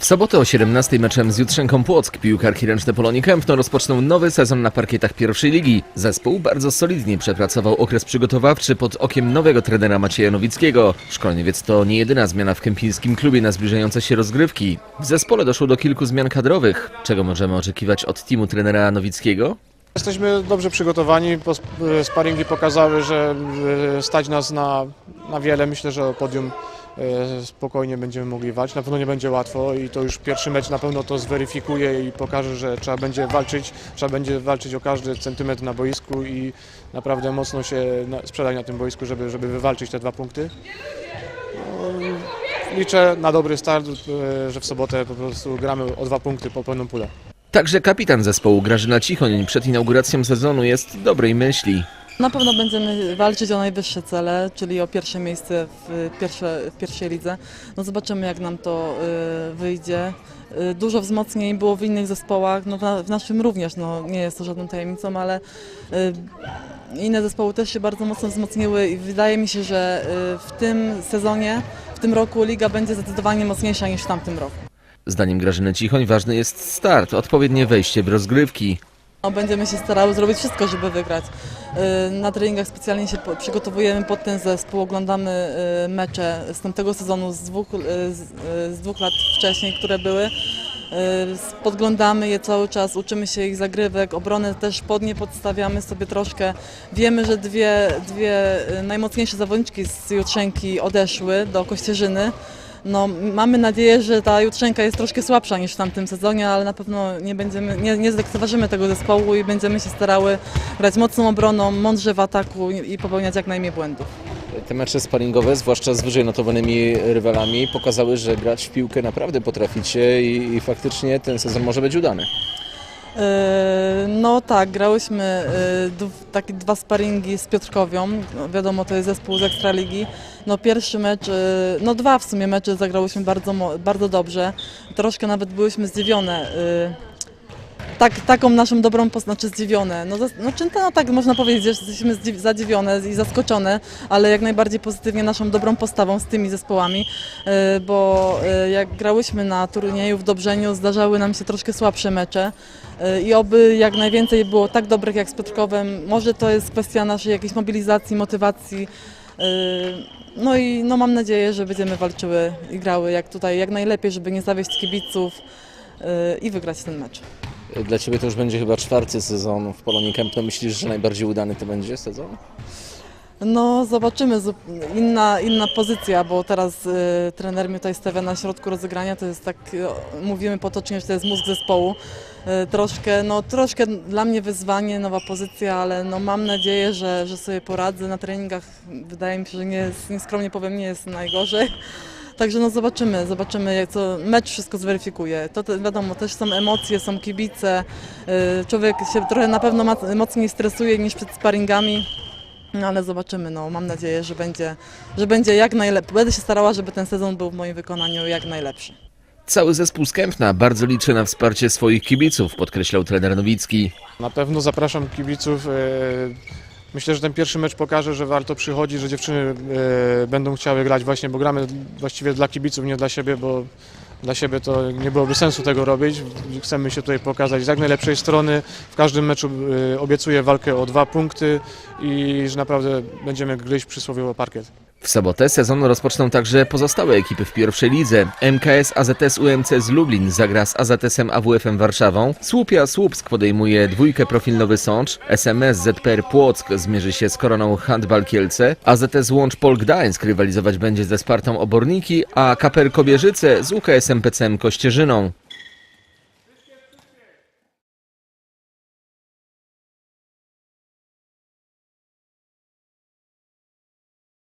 W sobotę o 17 meczem z Jutrzenką Płock piłkarki ręczne Polonii Kępno rozpoczną nowy sezon na parkietach pierwszej ligi. Zespół bardzo solidnie przepracował okres przygotowawczy pod okiem nowego trenera Macieja Nowickiego. Szkoleniowiec to nie jedyna zmiana w kępińskim klubie na zbliżające się rozgrywki. W zespole doszło do kilku zmian kadrowych. Czego możemy oczekiwać od teamu trenera Nowickiego? Jesteśmy dobrze przygotowani, sp- sparingi pokazały, że e, stać nas na, na wiele. Myślę, że o podium e, spokojnie będziemy mogli walczyć. Na pewno nie będzie łatwo i to już pierwszy mecz na pewno to zweryfikuje i pokaże, że trzeba będzie walczyć, trzeba będzie walczyć o każdy centymetr na boisku i naprawdę mocno się sprzedać na tym boisku, żeby, żeby wywalczyć te dwa punkty. No, liczę na dobry start, e, że w sobotę po prostu gramy o dwa punkty po pełną pulę. Także kapitan zespołu Grażyna Cichoń przed inauguracją sezonu jest dobrej myśli. Na pewno będziemy walczyć o najwyższe cele, czyli o pierwsze miejsce w, pierwsze, w pierwszej lidze. No zobaczymy, jak nam to y, wyjdzie. Y, dużo wzmocnień było w innych zespołach, no w, w naszym również, no nie jest to żadną tajemnicą, ale y, inne zespoły też się bardzo mocno wzmocniły i wydaje mi się, że y, w tym sezonie, w tym roku liga będzie zdecydowanie mocniejsza niż w tamtym roku. Zdaniem Grażyny Cichoń ważny jest start, odpowiednie wejście w rozgrywki. No, będziemy się starały zrobić wszystko, żeby wygrać. Y, Na treningach specjalnie się przygotowujemy pod ten zespół, oglądamy y, mecze z tamtego sezonu z dwóch, y, z, dwóch lat wcześniej, które były. Podglądamy je cały czas, uczymy się ich zagrywek, obronę też pod nie podstawiamy sobie troszkę. Wiemy, że dwie, dwie najmocniejsze zawodniczki z Jutrzenki odeszły do Kościerzyny. No, mamy nadzieję, że ta Jutrzenka jest troszkę słabsza niż w tamtym sezonie, ale na pewno nie, będziemy, nie, nie zlekceważymy tego zespołu i będziemy się starały grać mocną obroną, mądrze w ataku i, popełniać jak najmniej błędów. Te mecze sparingowe, zwłaszcza z wyżej notowanymi rywalami, pokazały, że grać w piłkę naprawdę potraficie i, i faktycznie ten sezon może być udany. Yy, No tak, grałyśmy dw- takie dwa sparingi z Piotrkowią. No, wiadomo, to jest zespół z Ekstraligi. No pierwszy mecz, yy, no dwa w sumie mecze zagrałyśmy bardzo, bardzo dobrze. Troszkę nawet byłyśmy zdziwione. Tak, taką naszą dobrą znaczy zdziwione. No, no, no tak można powiedzieć, że jesteśmy zadziwione i zaskoczone, ale jak najbardziej pozytywnie naszą dobrą postawą z tymi zespołami, yy, bo yy, jak grałyśmy na turnieju w Dobrzeniu, zdarzały nam się troszkę słabsze mecze. Y, i oby jak najwięcej było tak dobrych jak z Piotrkowem. Może to jest kwestia naszej jakiejś mobilizacji, motywacji. Y, No i no mam nadzieję, że będziemy walczyły i grały jak tutaj jak najlepiej, żeby nie zawieść kibiców y, i wygrać ten mecz. Dla Ciebie to już będzie chyba czwarty sezon w Polonii Kępno. Myślisz, że najbardziej udany to będzie sezon? No zobaczymy, inna, inna pozycja, bo teraz y, trener mnie tutaj stawia na środku rozegrania, to jest tak, y, mówimy potocznie, że to jest mózg zespołu. Y, troszkę, no troszkę dla mnie wyzwanie, nowa pozycja, ale no mam nadzieję, że, że sobie poradzę na treningach. Wydaje mi się, że nie nieskromnie powiem, nie jest najgorzej. Także no zobaczymy, zobaczymy jak to mecz wszystko zweryfikuje. To, to wiadomo, też są emocje, są kibice. Y, Człowiek się trochę na pewno mocniej stresuje niż przed sparingami. No ale zobaczymy, no mam nadzieję, że będzie, że będzie jak najlepszy. Będę się starała, żeby ten sezon był w moim wykonaniu jak najlepszy. Cały zespół z Kępna bardzo liczy na wsparcie swoich kibiców, podkreślał trener Nowicki. Na pewno zapraszam kibiców. Myślę, że ten pierwszy mecz pokaże, że warto przychodzić, że dziewczyny e, będą chciały grać właśnie, bo gramy właściwie dla kibiców, nie dla siebie, bo dla siebie to nie byłoby sensu tego robić. Chcemy się tutaj pokazać z jak najlepszej strony. W każdym meczu e, obiecuję walkę o dwa punkty i że naprawdę będziemy gryźć przysłowiowo parkiet. W sobotę sezon rozpoczną także pozostałe ekipy w pierwszej lidze. MKS AZS UMC z Lublin zagra z AZS-em AWF-em Warszawą. Słupia Słupsk podejmuje dwójkę profil Nowy Sącz. SMS ZPR Płock zmierzy się z Koroną Handbal Kielce. AZS Łącz Pol Gdańsk rywalizować będzie ze Spartą Oborniki, a KPR Kobierzyce z UKS-em PCM Kościerzyną.